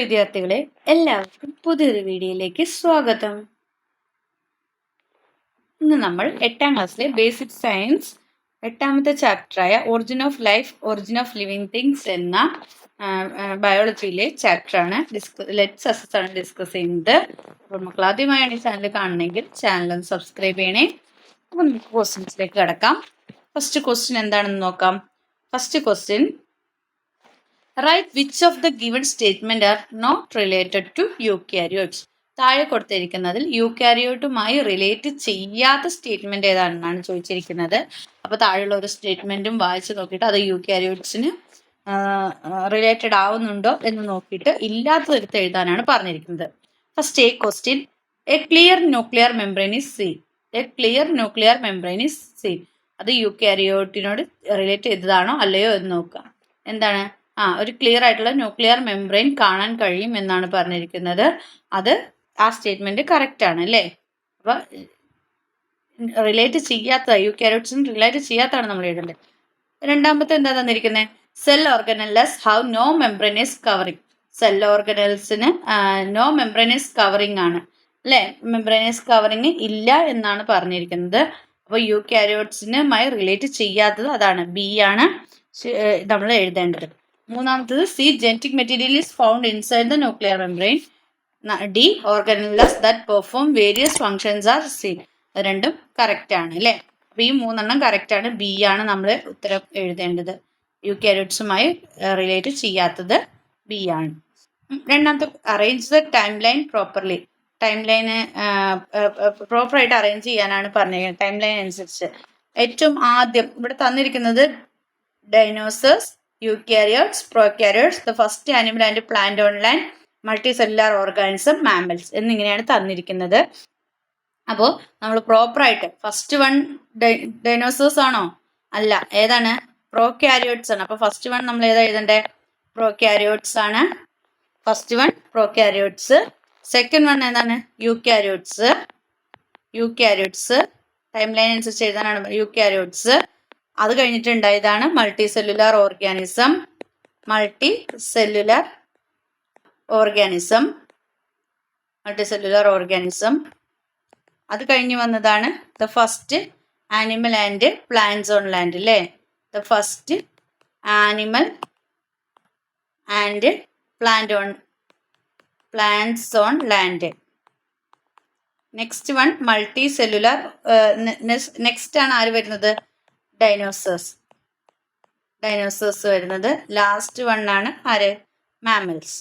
വിദ്യാർത്ഥികളെ എല്ലാവർക്കും പുതിയൊരു വീഡിയോയിലേക്ക് സ്വാഗതം. ഇന്ന് നമ്മൾ എട്ടാം ക്ലാസ്സിലെ ബേസിക് സയൻസ് എട്ടാമത്തെ ചാപ്റ്ററായ origin of life origin of living things എന്ന ബയോളജിയിലെ ചാപ്റ്ററാണ് ഡിസ്ക ലെറ്റ്സ് സസസ് ആണ് ഡിസ്കസ് ചെയ്യുന്നത്. അപ്പോൾ നമുക്ക് ആദ്യമായാണ് ഈ ചാനൽ കാണണമെങ്കിൽ ചാനൽ ഒന്ന് സബ്സ്ക്രൈബ് ചെയ്യണേ. അപ്പോൾ നമുക്ക് ക്വസ്റ്റ്യൻസിലേക്ക് കിടക്കാം. ഫസ്റ്റ് ക്വസ്റ്റ്യൻ എന്താണെന്ന് നോക്കാം. First question right which of the given statement are not related to eukaryotes താഴെ കൊടുത്തിരിക്കുന്നതിൽ യു കാരിയോട്ടുമായി റിലേറ്റ് ചെയ്യാത്ത സ്റ്റേറ്റ്മെന്റ് ഏതാണെന്നാണ് ചോദിച്ചിരിക്കുന്നത്. അപ്പോൾ താഴെയുള്ള ഒരു സ്റ്റേറ്റ്മെന്റും വായിച്ച് നോക്കിയിട്ട് അത് യു കാരിയോട്സിന് റിലേറ്റഡ് ആവുന്നുണ്ടോ എന്ന് നോക്കിയിട്ട് ഇല്ലാത്തതെടുത്ത് എഴുതാനാണ് പറഞ്ഞിരിക്കുന്നത്. First a question a clear nuclear membrane is seen a clear nuclear membrane is seen അത് യു കാരിയോട്ടിനോട് റിലേറ്റ് ചെയ്തതാണോ അല്ലയോ എന്ന് നോക്കുക. എന്താണ്? ആ ഒരു ക്ലിയർ ആയിട്ടുള്ള ന്യൂക്ലിയർ മെംബ്രെയിൻ കാണാൻ കഴിയും എന്നാണ് പറഞ്ഞിരിക്കുന്നത്. അത് ആ സ്റ്റേറ്റ്മെന്റ് കറക്റ്റ് ആണ് അല്ലേ? അപ്പൊ റിലേറ്റ് ചെയ്യാത്ത യു കാരോട്ട്സിന് റിലേറ്റ് ചെയ്യാത്തതാണ് നമ്മൾ എഴുതേണ്ടത് രണ്ടാമത്തെ എന്താ തന്നിരിക്കുന്നത് cell organelles have no membranous covering cell ഓർഗനൽസിന് no membranous covering ആണ്. അല്ലേ? മെംബ്രൈനസ് കവറിങ് ഇല്ല എന്നാണ് പറഞ്ഞിരിക്കുന്നത്. അപ്പോൾ യു കാരോട്ട്സിനുമായി റിലേറ്റ് ചെയ്യാത്തത് അതാണ് ബി ആണ്. നമ്മൾ എഴുതേണ്ടത്. മൂന്നാമത്തത് C genetic material is found inside the nuclear membrane D organelles that perform various functions are C രണ്ടും കറക്റ്റ് ആണ് അല്ലേ അപ്പോൾ ഈ മൂന്നെണ്ണം കറക്റ്റ് ആണ്. ബി ആണ് നമ്മൾ ഉത്തരം എഴുതേണ്ടത്. യു കാരറ്റ്സുമായി റിലേറ്റ് ചെയ്യാത്തത് ബി ആണ്. രണ്ടാമത്തെ arrange the timeline properly timeline പ്രോപ്പറായിട്ട് അറേഞ്ച് ചെയ്യാനാണ് പറഞ്ഞിരിക്കുന്നത്. ടൈം ലൈൻ അനുസരിച്ച്. ഏറ്റവും ആദ്യം ഇവിടെ തന്നിരിക്കുന്നത് dinosaurs eukaryotes prokaryotes the first animal and plant on land multicellular organism mammals എന്നിങ്ങനെയാണ് തന്നിരിക്കുന്നത്. അപ്പോൾ നമ്മൾ പ്രോപ്പറായിട്ട് ഫസ്റ്റ് വൺ ഡൈനോസേഴ്സ് ആണോ? അല്ല ഏതാണ്? പ്രോക്യാരിയോട്സ് ആണ്. അപ്പോൾ ഫസ്റ്റ് വൺ നമ്മൾ ഏതാ എഴുതണ്ടേ? പ്രോക്യാരിയോട്സ് ആണ്. First one prokaryotes second one ഏതാണ്? യൂക്യാരിയോട്സ് യൂക്യാരിയോട്സ് ടൈം ലൈൻ അനുസരിച്ച് എഴുതാനാണ്. യൂക്യാരിയോട്സ് അത് കഴിഞ്ഞിട്ടുണ്ടായതാണ് multicellular organism multicellular organism multicellular organism അത് കഴിഞ്ഞ് വന്നതാണ് the first animal and plants on land അല്ലേ the first animal and plant on plants on land next one multicellular next ആണ് ആര് വരുന്നത്? ഡൈനോസേഴ്സ് ഡൈനോസേഴ്സ് വരുന്നത് ലാസ്റ്റ് വൺ ആണ്. ആര്? മാമൽസ്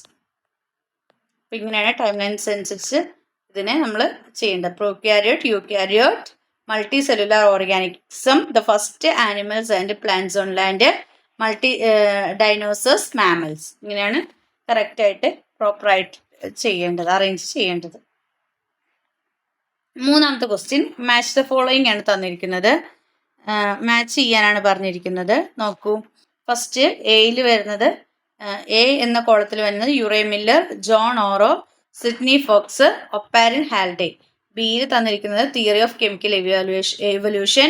അപ്പം ഇങ്ങനെയാണ് ടൈം ലൈൻസ് അനുസരിച്ച് ഇതിനെ നമ്മൾ ചെയ്യേണ്ടത്. Prokaryote eukaryote multicellular organism the first animals and plants on land multi dinosaurs mammals ഇങ്ങനെയാണ് കറക്റ്റായിട്ട് പ്രോപ്പറായിട്ട് ചെയ്യേണ്ടത് അറേഞ്ച് ചെയ്യേണ്ടത്. മൂന്നാമത്തെ ക്വസ്റ്റ്യൻ മാച്ച് ദ ഫോളോയിങ് ആണ് തന്നിരിക്കുന്നത്. മാച്ച് ചെയ്യാനാണ് പറഞ്ഞിരിക്കുന്നത്. നോക്കൂ. ഫസ്റ്റ് എയിൽ വരുന്നത് എ എന്ന കോളത്തിൽ വരുന്നത് Urey Miller John Oro Sydney Fox Oparin Haldane ബിയിൽ തന്നിരിക്കുന്നത് theory of chemical evolution evolution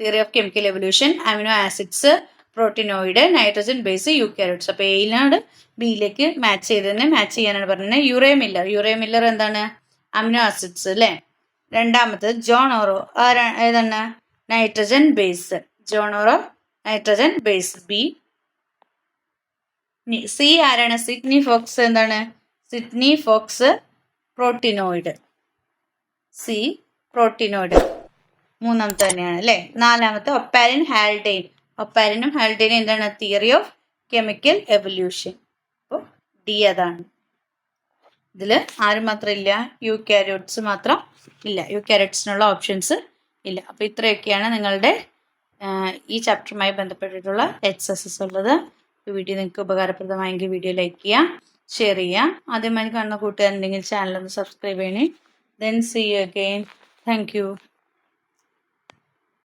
theory of chemical evolution amino acids proteinoid nitrogen base eukaryotes അപ്പോൾ എയിലാണ് ബിയിലേക്ക് മാച്ച് ചെയ്തതിനെ മാച്ച് ചെയ്യാനാണ് പറഞ്ഞത് യുറേ മില്ലർ യുറേ മില്ലർ എന്താണ്? അമിനോ ആസിഡ്സ് അല്ലേ? രണ്ടാമത്തത് ജോൺ ഓറോ ഏതാണ്? Nitrogen base John Oro nitrogen base B C ആരാണ്? സിഡ്നി ഫോക്സ് എന്താണ്? Sydney Fox proteinoid C proteinoid മൂന്നാമത്തെ തന്നെയാണ് അല്ലേ? നാലാമത്തെ ഒപ്പാരിൻ ഹാൽഡെയിൻ ഒപ്പാരിനും ഹാൽഡെയിനും എന്താണ്? തിയറി ഓഫ് കെമിക്കൽ എവല്യൂഷൻ അപ്പോൾ ഡി അതാണ്. ഇതിൽ ആരും മാത്രം ഇല്ല. യു ക്യാരറ്റ്സ് മാത്രം ഇല്ല. യു ക്യാരറ്റ്സിനുള്ള ഓപ്ഷൻസ് ഇല്ല. അപ്പോൾ ഇത്രയൊക്കെയാണ് നിങ്ങളുടെ ഈ ചാപ്റ്ററുമായി ബന്ധപ്പെട്ടിട്ടുള്ള എസ് ഉള്ളത്. വീഡിയോ നിങ്ങൾക്ക് ഉപകാരപ്രദമായെങ്കിൽ വീഡിയോ ലൈക്ക് ചെയ്യുക ഷെയർ ചെയ്യുക. ആദ്യമായി കാണുന്ന കൂട്ടുകാരുണ്ടെങ്കിൽ ചാനൽ ഒന്ന് സബ്സ്ക്രൈബ് ചെയ്യണേ. Then see you again thank